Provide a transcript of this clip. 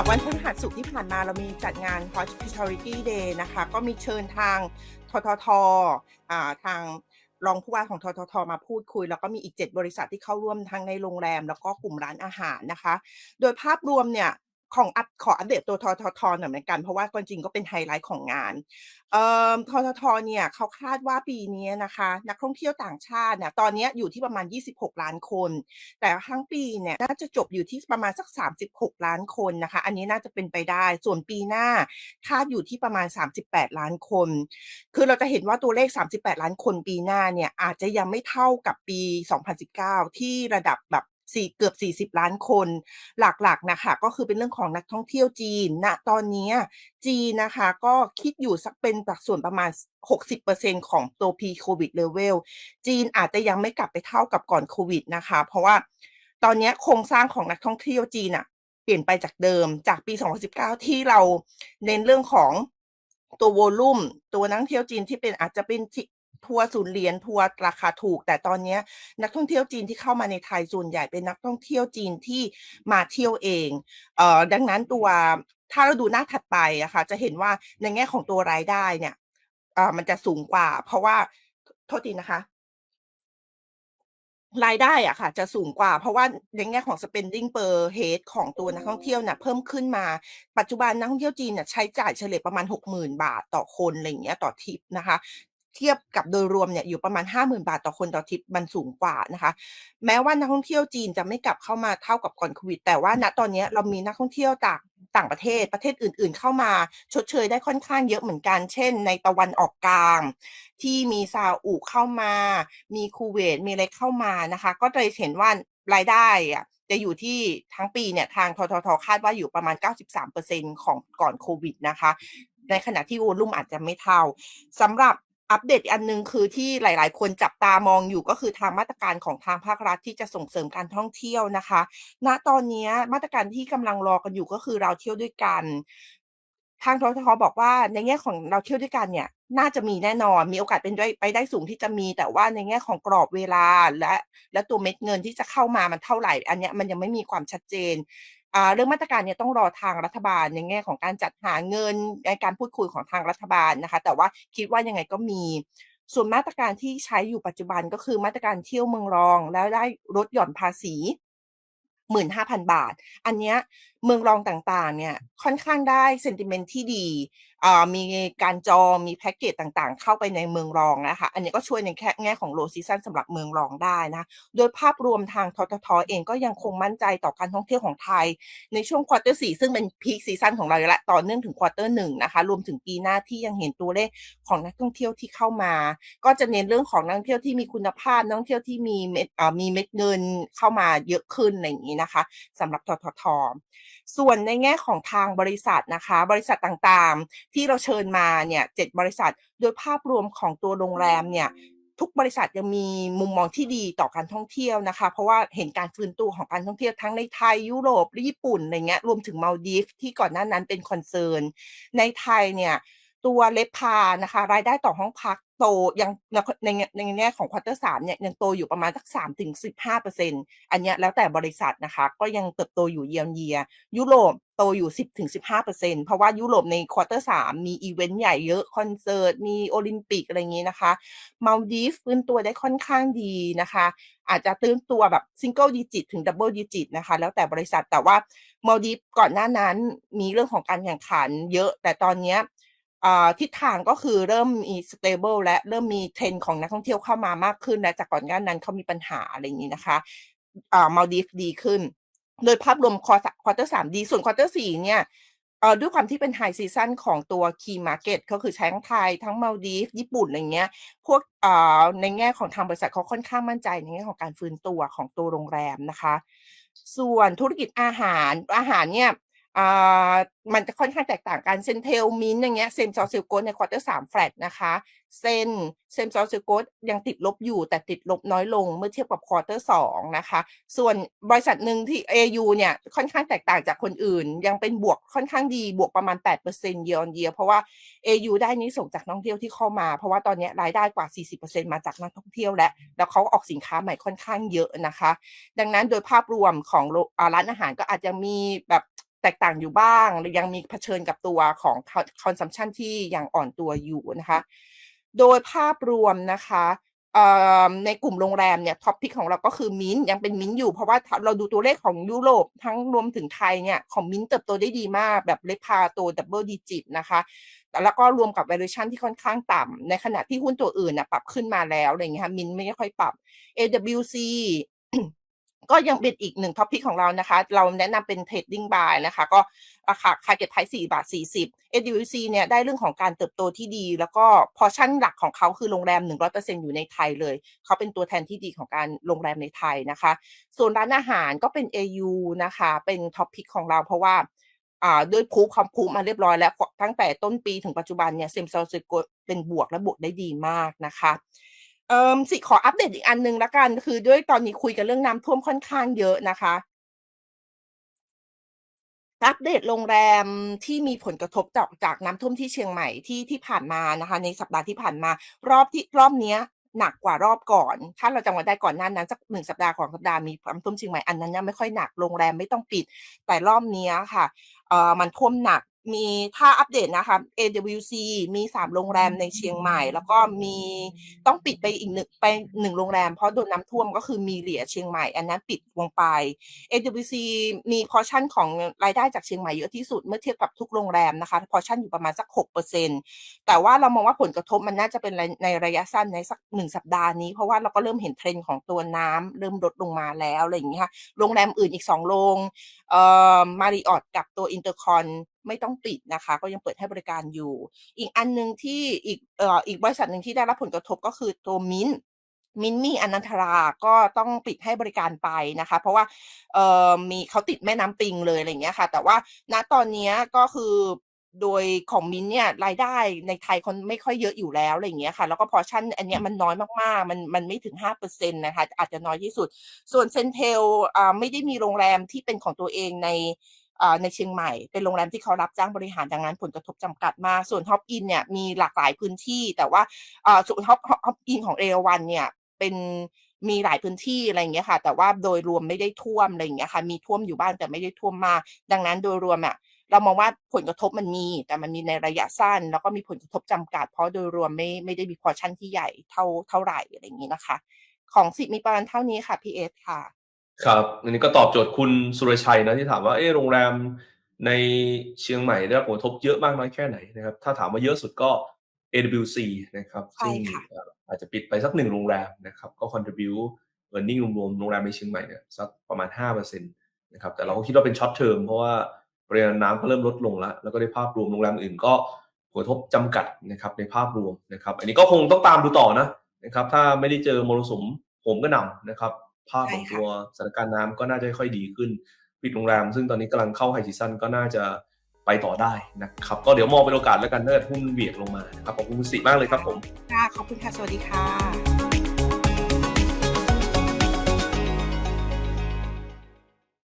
วันพฤหัสสุกที่ผ่านมาเรามีจัดงาน Hospitality Day นะคะ ก็มีเชิญทางททททางรองผู้ว่าของทททมาพูดคุย แล้วก็มีอีก 7 บริษัทที่เข้าร่วมทั้งในโรงแรม แล้วก็กลุ่มร้านอาหารนะคะ โดยภาพรวมเนี่ย ของอัปขออัปเดตตัวทททหน่อยเหมือนกัน เพราะว่าจริงก็เป็นไฮไลท์ของงานเอ่อทททเนี่ยเขาคาดว่าปีนี้นะคะ นักท่องเที่ยวต่างชาติเนี่ยตอนนี้อยู่ที่ประมาณ 26 ล้านคน แต่ทั้งปีเนี่ยน่าจะจบอยู่ที่ประมาณสัก 36 ล้านคนนะคะ อันนี้น่าจะเป็นไปได้ส่วนปีหน้าคาดอยู่ที่ประมาณ 38 ล้านคน คือเราจะเห็นว่าตัวเลข 38 ล้านคนปีหน้าเนี่ยอาจจะยังไม่เท่ากับปี 2019 ที่ระดับแบบ สี่เกือบ 40 ล้านคน หลักๆนะคะก็คือเป็นเรื่องของนักท่องเที่ยวจีนณตอนนี้จีนนะคะก็คิดอยู่สักเป็นสัดส่วนประมาณ 60%ของตัว pre covid level จีนอาจจะยังไม่กลับไปเท่ากับก่อนโควิดนะคะ เพราะว่าตอนนี้โครงสร้างของนักท่องเที่ยวจีนอะเปลี่ยนไปจากเดิมจากปี 2019 ที่เราเน้นเรื่องของตัวโวลุ่มตัวนักเที่ยวจีนที่เป็นอาจจะเป็น ทัวร์ศูนย์เหรียญทัวร์ราคาถูก แต่ตอนนี้นักท่องเที่ยวจีนที่เข้ามาในไทยส่วนใหญ่เป็นนักท่องเที่ยวจีนที่มาเที่ยวเองเอ่อดังนั้นตัวถ้าเราดูหน้าถัดไปอะค่ะจะเห็นว่าในแง่ของตัวรายได้เนี่ยอ่ามันจะสูงกว่า เพราะว่าโทษทีนะคะรายได้อะค่ะ จะสูงกว่า เพราะว่าในแง่ของ spending per head ของตัวนักท่องเที่ยวเนี่ยเพิ่มขึ้นมา ปัจจุบันนักท่องเที่ยวจีนเนี่ยใช้จ่ายเฉลี่ยประมาณ 60,000 บาทต่อคนอะไรอย่างเงี้ยต่อทริปนะคะ เทียบกับโดยรวมเนี่ยอยู่ประมาณ 50,000 บาทต่อคนต่อทริปมันสูงกว่านะคะ แม้ว่านักท่องเที่ยวจีนจะไม่กลับเข้ามาเท่ากับก่อนโควิด แต่ว่าณตอนนี้เรามีนักท่องเที่ยวต่างต่างประเทศประเทศอื่น ๆ เข้ามาชดเชยได้ค่อนข้างเยอะเหมือนกัน เช่น ในตะวันออกกลาง ที่มีซาอุเข้ามา มีคูเวตมีอะไรเข้ามานะคะ ก็เลยเห็นว่ารายได้อะจะอยู่ที่ทั้งปีเนี่ยทางทททคาดว่าอยู่ประมาณ 93%ของก่อนโควิดนะคะ ในขณะที่วอลุ่มอาจจะไม่เท่าสำหรับ อัปเดตอันหนึ่งคือที่หลาย ๆ คนจับตามองอยู่ก็คือทางมาตรการของทางภาครัฐที่จะส่งเสริมการท่องเที่ยวนะคะ ณ ตอนนี้มาตรการที่กำลังรอกันอยู่ก็คือเราเที่ยวด้วยกัน ทางทททบอกว่าในแง่ของเราเที่ยวด้วยกันเนี่ย น่าจะมีแน่นอน มีโอกาสเป็นได้ไปได้สูงที่จะมี แต่ว่าในแง่ของกรอบเวลาและและตัวเม็ดเงินที่จะเข้ามามันเท่าไหร่ อันเนี้ยมันยังไม่มีความชัดเจน เรื่องมาตรการเนี่ยต้องรอทางรัฐบาลในแง่ของการจัดหาเงินในการพูดคุยของทางรัฐบาลนะคะ แต่ว่าคิดว่ายังไงก็มีส่วนมาตรการที่ใช้อยู่ปัจจุบันก็คือมาตรการเที่ยวเมืองรอง แล้วได้ลดหย่อนภาษี 15,000 บาท อันเนี้ย เมืองรองต่างๆ เนี่ยค่อนข้างได้ sentiment ที่ดีมีการจองมีแพ็กเกจต่างๆ เข้าไปในเมืองรองนะคะอันนี้ก็ช่วยในแค่แง่ของ low season สำหรับเมืองรองได้นะ โดยภาพรวมทางทททเองก็ยังคงมั่นใจต่อการท่องเที่ยวของไทย ในช่วงควอเตอร์4ซึ่งเป็น peak season ของเราอยู่แล้วต่อเนื่องถึงควอเตอร์1นะคะรวมถึงปีหน้าที่ยังเห็นตัวเลขของนักท่องเที่ยวที่เข้ามา ก็จะเน้นเรื่องของนักท่องเที่ยวที่มีคุณภาพนักท่องเที่ยวที่มีเม็ดมีเม็ดเงินเข้ามาเยอะขึ้นอะไรอย่างงี้นะคะสำหรับทททส่วนในแง่ของทางบริษัทนะคะ บริษัทต่างๆ ที่เราเชิญมาเนี่ย7บริษัทโดยภาพรวมของตัวโรงแรมเนี่ยทุกบริษัทยังมีมุมมองที่ดีต่อการท่องเที่ยวนะคะ เพราะว่าเห็นการฟื้นตัวของการท่องเที่ยวทั้งในไทยยุโรปและญี่ปุ่นอะไรเงี้ยรวมถึงมาลดีฟที่ก่อนหน้านั้นเป็นคอนเซิร์นในไทยเนี่ย ตัวเลพานะคะ รายได้ต่อห้องพักโตยังในในแง่ของควอเตอร์สามเนี่ยยังโตอยู่ประมาณสักสามถึงสิบห้าเปอร์เซ็นอันเนี้ยแล้วแต่บริษัทนะคะ ก็ยังเติบโตอยู่เยียเยีย ยุโรปโตอยู่สิบถึงสิบห้าเปอร์เซ็นเพราะว่ายุโรปในควอเตอร์สามมีอีเวนต์ใหญ่เยอะ คอนเสิร์ต มีโอลิมปิกอะไรอย่างนี้นะคะมาลดีฟฟื้นตัวได้ค่อนข้างดีนะคะ อาจจะตื้นตัวแบบซิงเกิลดิจิตถึงดับเบิลดิจิตนะคะ แล้วแต่บริษัทแต่ว่ามาลดีฟก่อนหน้านั้นมีเรื่องของการแข่งขันเยอะแต่ตอนเนี้ย ทิศทางก็คือเริ่มมี stable และเริ่มมีเทรนของนักท่องเที่ยวเข้ามามากขึ้นและจากก่อนหน้านั้นเขามีปัญหาอะไรอย่างนี้นะคะมาดีฟดีขึ้น โดยภาพรวมควอเตอร์สามดีส่วนควอเตอร์สี่เนี่ยด้วยความที่เป็นไฮซีซันของตัวคีมาร์เก็ตก็คือทั้งไทยทั้งมาดีฟญี่ปุ่นอะไรเงี้ยพวกในแง่ของทางบริษัทเขาค่อนข้างมั่นใจในแง่ของการฟื้นตัวของตัวโรงแรมนะคะ ส่วนธุรกิจอาหารอาหารเนี่ย อ่ามันจะค่อนข้างแตกต่างกันเซนเทลมินอย่างเงี้ยเซมซอลซิลโกในควอเตอร์สามแฟลตนะคะเซนเซมซอลซิลโกยังติดลบอยู่แต่ติดลบน้อยลงเมื่อเทียบกับควอเตอร์สองนะคะ ส่วนบริษัทหนึ่งที่ AU เนี่ยค่อนข้างแตกต่างจากคนอื่น ยังเป็นบวกค่อนข้างดีบวกประมาณ8% year on year เพราะว่า AU ได้นี้ส่งจากนักท่องเที่ยวที่เข้ามา เพราะว่าตอนนี้รายได้กว่า 40%มาจากนักท่องเที่ยวและแล้วเขาออกสินค้าใหม่ค่อนข้างเยอะนะคะ ดังนั้นโดยภาพรวมของร้านอาหารก็อาจจะมีแบบ แตกต่างอยู่บ้างหรือยังมีเผชิญกับตัวของ consumption ที่ยังอ่อนตัวอยู่นะคะ โดยภาพรวมนะคะในกลุ่มโรงแรมเนี่ยท็อปพิกของเราก็คือมิ้นท์ยังเป็นมิ้นท์อยู่ เพราะว่าเราดูตัวเลขของยุโรปทั้งรวมถึงไทยเนี่ยของมิ้นท์เติบโตได้ดีมากแบบเลพาโตดับเบิลดิจิตนะคะแต่แล้วก็รวมกับ valuation ที่ค่อนข้างต่ำในขณะที่หุ้นตัวอื่นน่ะปรับขึ้นมาแล้วอะไรเงี้ยมินท์ไม่ค่อยปรับ AWC ก็ยังเป็นอีกหนึ่งท็อปพิกของเรานะคะ เราแนะนำเป็น trading buy นะคะ ก็ราคา target price 4บาท 40 AWC เนี่ยได้เรื่องของการเติบโตที่ดี แล้วก็พอชั่นหลักของเขาคือโรงแรม 100%อยู่ในไทยเลย เขาเป็นตัวแทนที่ดีของการโรงแรมในไทยนะคะ ส่วนร้านอาหารก็เป็น AU นะคะ เป็นท็อปพิกของเราเพราะว่าอ่าด้วยพูความพูมาเรียบร้อยแล้ว ตั้งแต่ต้นปีถึงปัจจุบันเนี่ยเซมเซลสเป็นบวกและบวกได้ดีมากนะคะ เอ่อสิขออัปเดตอีกอันหนึ่งล้วกัน คือด้วยตอนนี้คุยกันเรื่องน้ำท่วมค่อนข้างเยอะนะคะ อัปเดตโรงแรมที่มีผลกระทบจากจากน้ำท่วมที่เชียงใหม่ที่ที่ผ่านมานะคะ ในสัปดาห์ที่ผ่านมา รอบที่รอบเนี้ยหนักกว่ารอบก่อน ถ้าเราจำกันได้ก่อนหน้านั้นสัก1สัปดาห์2สัปดาห์มีน้ำท่วมเชียงใหม่อันนั้นยังไม่ค่อยหนักโรงแรมไม่ต้องปิด แต่รอบนี้ค่ะเอ่อมันท่วมหนัก มีถ้าอัปเดตนะคะ AWC มี3โรงแรมในเชียงใหม่ แล้วก็มีต้องปิดไปอีกหนึ่งไปหนึ่งโรงแรมเพราะโดนน้ำท่วมก็คือมีเหลียเชียงใหม่ อันนั้นปิดลงไป AWC มีพอชั่นของรายได้จากเชียงใหม่เยอะที่สุดเมื่อเทียบกับทุกโรงแรมนะคะพอชั่นอยู่ประมาณสัก6%แต่ว่าเรามองว่าผลกระทบมันน่าจะเป็นในระยะสั้นในสักหนึ่งสัปดาห์นี้เพราะว่าเราก็เริ่มเห็นเทรนด์ของตัวน้ำเริ่มลดลงมาแล้วอะไรอย่างเงี้ยค่ะโรงแรมอื่นอีก2โรงเอ่อมาริออตกับตัวอินเตอร์คอน ไม่ต้องปิดนะคะ ก็ยังเปิดให้บริการอยู่ อีกอันหนึ่งที่อีกเอ่ออีกบริษัทหนึ่งที่ได้รับผลกระทบก็คือตัวมินมินมี่อนันทราก็ต้องปิดให้บริการไปนะคะ เพราะว่าเอ่อมีเขาติดแม่น้ำปิงเลยอะไรอย่างเงี้ยค่ะ แต่ว่าณตอนนี้ก็คือโดยของมินเนี่ยรายได้ในไทยคนไม่ค่อยเยอะอยู่แล้วอะไรอย่างเงี้ยค่ะ แล้วก็พอชั่นอันเนี้ยมันน้อยมากๆ มันมันไม่ถึง5%นะคะอาจจะน้อยที่สุด ส่วนเซนเทลอ่าไม่ได้มีโรงแรมที่เป็นของตัวเองใน ในเชียงใหม่ เป็นโรงแรมที่เขารับจ้างบริหารดังนั้นผลกระทบจำกัดมาก ส่วนฮอปอินเนี่ยมีหลากหลายพื้นที่ แต่ว่าส่วนฮอปฮอปอินของเอราวันเนี่ยเป็นมีหลายพื้นที่อะไรอย่างเงี้ยค่ะ แต่ว่าโดยรวมไม่ได้ท่วมอะไรอย่างเงี้ยค่ะ มีท่วมอยู่บ้างแต่ไม่ได้ท่วมมาก ดังนั้นโดยรวมอะเรามองว่าผลกระทบมันมี แต่มันมีในระยะสั้น แล้วก็มีผลกระทบจำกัด เพราะโดยรวมไม่ไม่ได้มีพอชั่นที่ใหญ่เท่าเท่าไหร่อะไรอย่างงี้นะคะ ของสิมีประมาณเท่านี้ค่ะพีเอสค่ะ ครับอันนี้ก็ตอบโจทย์คุณสุรชัยนะที่ถามว่าเออโรงแรมในเชียงใหม่ได้รับผลกระทบเยอะมากน้อยแค่ไหนนะครับ ถ้าถามว่าเยอะสุดก็ AWC นะครับใช่ซึ่งค่ะอาจจะปิดไปสักหนึ่งโรงแรมนะครับ ก็ contribute earning รวมๆโรงแรมในเชียงใหม่เนี่ยสักประมาณ5%นะครับแต่เราก็คิดว่าเป็นช็อตเทอมเพราะว่าปริมาณน้ำก็เริ่มลดลงแล้ว แล้วก็ในภาพรวมโรงแรมอื่นก็ผลกระทบจำกัดนะครับในภาพรวมนะครับ อันนี้ก็คงต้องตามดูต่อนะนะครับ ถ้าไม่ได้เจอมรสุมโหมกระหน่ำนะครับ ภาพของตัวสถานการณ์น้ำก็น่าจะค่อยดีขึ้น ปิดโรงแรม ซึ่งตอนนี้กำลังเข้าไฮซีซันก็น่าจะไปต่อได้นะครับ ก็เดี๋ยวมองเป็นโอกาสแล้วกันถ้าเกิดหุ้นเบียดลงมานะครับขอบคุณคุณสิมากเลยครับผมค่ะขอบคุณค่ะ สวัสดีค่ะ